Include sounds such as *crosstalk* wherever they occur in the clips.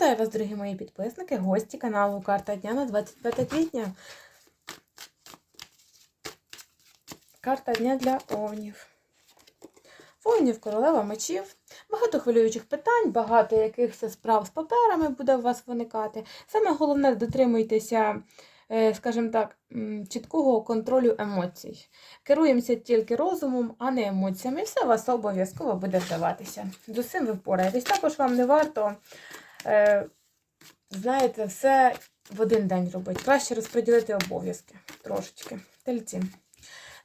Вітаю вас, дорогі мої підписники, гості каналу Карта дня на 25 квітня. Карта дня для овнів. Овнів королева мечів. Багато хвилюючих питань, багато якихось справ з паперами буде у вас виникати. Саме головне, дотримуйтеся, е, скажімо так, чіткого контролю емоцій. Керуємося тільки розумом, а не емоціями. І все вас обов'язково буде вдаватися. З усім ви впораєтесь. Також вам не варто знаєте, все в один день робити. Краще розподілити обов'язки трошечки. Тельці.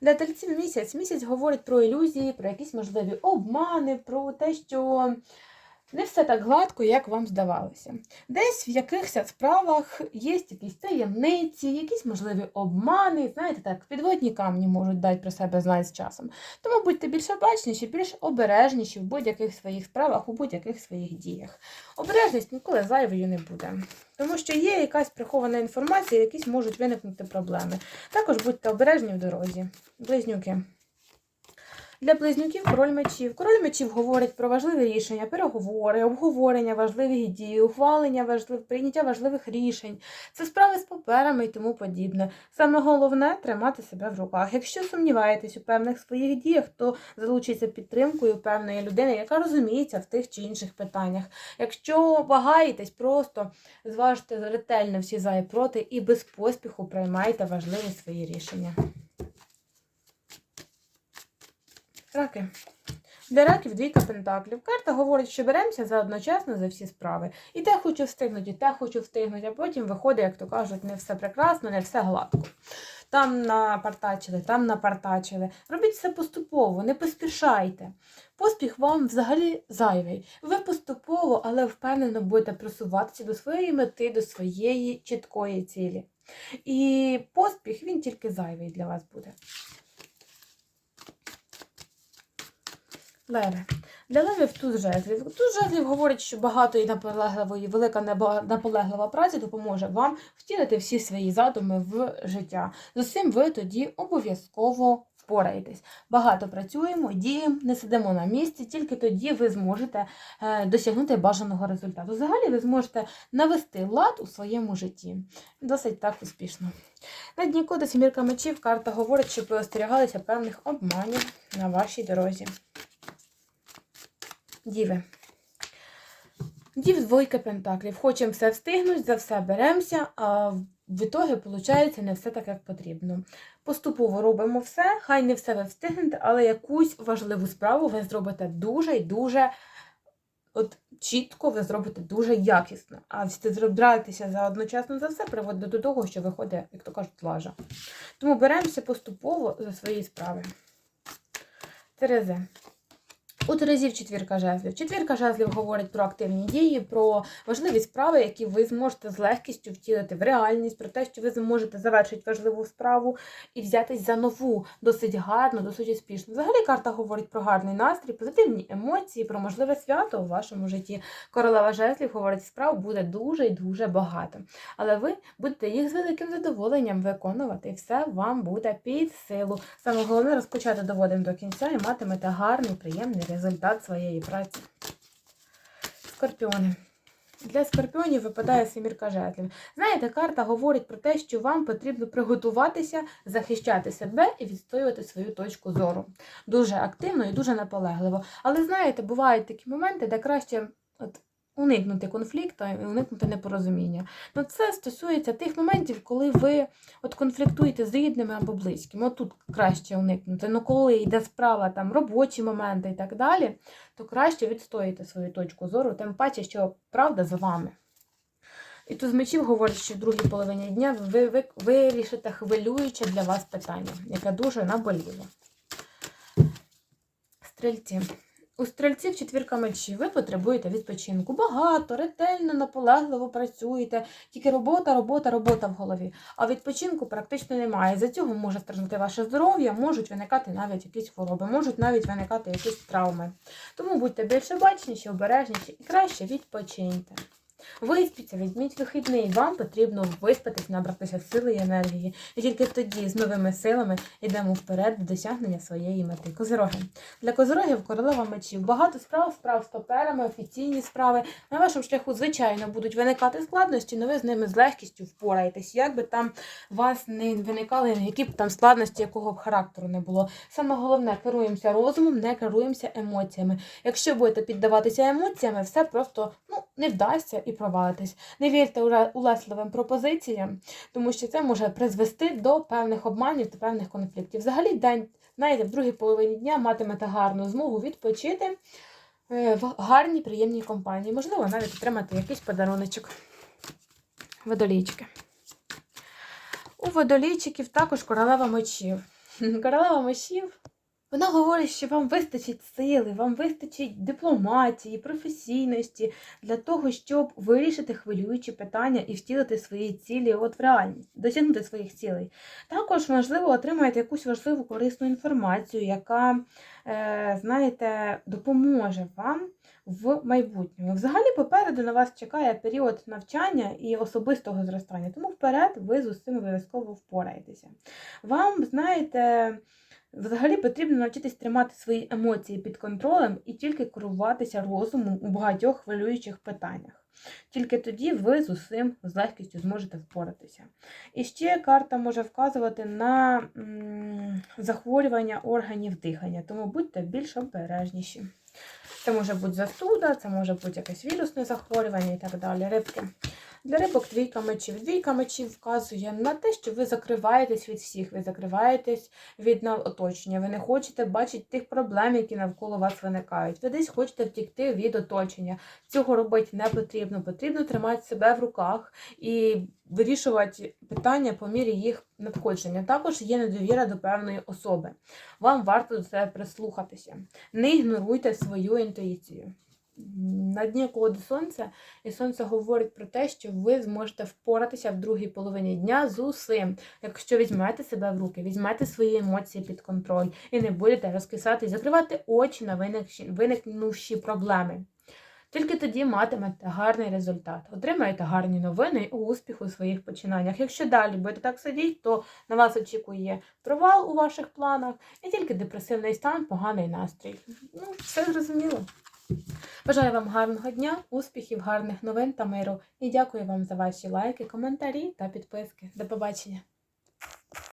Для тельців місяць. Місяць говорить про ілюзії, про якісь можливі обмани, про те, що не все так гладко, як вам здавалося. Десь в якихось справах є якісь таємниці, якісь можливі обмани. Знаєте, так, підводні камні можуть дати про себе знати з часом. Тому будьте більш обачніші, більш обережніші в будь-яких своїх справах, у будь-яких своїх діях. Обережність ніколи зайвою не буде. Тому що є якась прихована інформація, якісь можуть виникнути проблеми. Також будьте обережні в дорозі. Близнюки. Для близнюків король мечів. Король мечів говорить про важливі рішення, переговори, обговорення важливих дій, ухвалення важлив... прийняття важливих рішень. Це справи з паперами і тому подібне. Саме головне тримати себе в руках. Якщо сумніваєтесь у певних своїх діях, то залучіться підтримкою певної людини, яка розуміється в тих чи інших питаннях. Якщо вагаєтесь, просто зважте ретельно всі за і проти і без поспіху приймайте важливі свої рішення. Раки. Для раків двійка пентаклів. Карта говорить, що беремося за одночасно за всі справи. І те хочу встигнути, і те хочу встигнути, а потім виходить, як то кажуть, не все прекрасно, не все гладко. Там напартачили, там напартачили. Робіть все поступово, не поспішайте. Поспіх вам взагалі зайвий. Ви поступово, але впевнено будете просуватися до своєї мети, до своєї чіткої цілі. І поспіх він тільки зайвий для вас буде. Леви. Для левів туз жезлів. Туз жезлів говорить, що багато і наполегливої, велика наполеглива праця допоможе вам втілити всі свої задуми в життя. З усім ви тоді обов'язково впораєтесь. Багато працюємо, діємо, не сидимо на місці, тільки тоді ви зможете е, досягнути бажаного результату. Взагалі ви зможете навести лад у своєму житті. Досить так успішно. На дні кода сімірка мечів карта говорить, що ви остерігалися певних обманів на вашій дорозі. Діви. Дів двойка пентаклів. Хочемо все встигнути, за все беремося, а в ітогі виходить не все так, як потрібно. Поступово робимо все, хай не все ви встигнете, але якусь важливу справу ви зробите дуже і дуже от, чітко, ви зробите дуже якісно. А всі братися за одночасно за все приводить до того, що виходить, як то кажуть, лажа. Тому беремося поступово за свої справи. Терези. У Терезів четвірка жезлів. Четвірка жезлів говорить про активні дії, про важливі справи, які ви зможете з легкістю втілити в реальність, про те, що ви зможете завершити важливу справу і взятись за нову, досить гарно, досить успішно. Взагалі карта говорить про гарний настрій, позитивні емоції, про можливе свято у вашому житті. Королева жезлів говорить, справ буде дуже і дуже багато. Але ви будете їх з великим задоволенням виконувати, і все вам буде під силу. Саме головне розпочати доводимо до кінця і матимете гарний, приємний результат своєї праці. Скорпіони. Для скорпіонів випадає семірка жезлів. Знаєте, карта говорить про те, що вам потрібно приготуватися, захищати себе і відстоювати свою точку зору. Дуже активно і дуже наполегливо. Але знаєте, бувають такі моменти, де краще от, уникнути конфлікту і уникнути непорозуміння. Ну, це стосується тих моментів, коли ви от конфліктуєте з рідними або близькими. От тут краще уникнути. Ну, коли йде справа, там робочі моменти і так далі, то краще відстоїти свою точку зору, тим паче, що правда за вами. І тут з мечів говорить, що в другій половині дня ви, ви вирішите хвилююче для вас питання, яке дуже наболіло. Стрільці. У стрільців четвірка мечів. Ви потребуєте відпочинку. Багато, ретельно, наполегливо працюєте. Тільки робота, робота, робота в голові. А відпочинку практично немає. За цього може страждати ваше здоров'я, можуть виникати навіть якісь хвороби, можуть навіть виникати якісь травми. Тому будьте більше бачніші, обережніші і краще відпочиньте. Виспіться, візьміть вихідний. Вам потрібно виспатись, набратися сили і енергії. І тільки тоді з новими силами йдемо вперед до досягнення своєї мети. Козироги. Для козирогів королева мечів. Багато справ, справ з паперами, офіційні справи. На вашому шляху, звичайно, будуть виникати складності, але ви з ними з легкістю впораєтесь. Як би там вас не виникали, які б там складності, якого б характеру не було. Саме головне, керуємося розумом, не керуємося емоціями. Якщо будете піддаватися емоціями, все просто не вдасться і провалитесь. Не вірте улесливим пропозиціям, тому що це може призвести до певних обманів та певних конфліктів. Взагалі, день, знаєте, в другій половині дня матимете гарну змогу відпочити е, в гарній, приємній компанії. Можливо, навіть отримати якийсь подаруночок. Водолійчики. У водолійчиків також королева мечів. *laughs* Королева мечів. Вона говорить, що вам вистачить сили, вам вистачить дипломатії, професійності для того, щоб вирішити хвилюючі питання і втілити свої цілі от в реальність, досягнути своїх цілей. Також, можливо, отримаєте якусь важливу корисну інформацію, яка, е, знаєте, допоможе вам в майбутньому. Взагалі, попереду на вас чекає період навчання і особистого зростання, тому вперед ви з усім обов'язково впораєтеся. Вам, знаєте, взагалі потрібно навчитись тримати свої емоції під контролем і тільки керуватися розумом у багатьох хвилюючих питаннях. Тільки тоді ви з усім з легкістю зможете впоратися. І ще карта може вказувати на захворювання органів дихання, тому будьте більш обережніші. Це може бути застуда, це може бути якесь вірусне захворювання і так далі. Рибки. Для рибок двійка мечів. Двійка мечів вказує на те, що ви закриваєтесь від всіх, ви закриваєтесь від оточення. Ви не хочете бачити тих проблем, які навколо вас виникають. Ви десь хочете втікти від оточення. Цього робити не потрібно. Потрібно тримати себе в руках і вирішувати питання по мірі їх надходження. Також є недовіра до певної особи. Вам варто до себе прислухатися. Не ігноруйте свою інтуїцію. На дні колоди сонця, і сонце говорить про те, що ви зможете впоратися в другій половині дня з усім, якщо візьмете себе в руки, візьмете свої емоції під контроль і не будете розкисати, закривати очі на виникнувші проблеми. Тільки тоді матимете гарний результат, отримаєте гарні новини і успіх у своїх починаннях. Якщо далі будете так сидіти, то на вас очікує провал у ваших планах і тільки депресивний стан, поганий настрій. Ну, все зрозуміло. Бажаю вам гарного дня, успіхів, гарних новин та миру. І дякую вам за ваші лайки, коментарі та підписки. До побачення!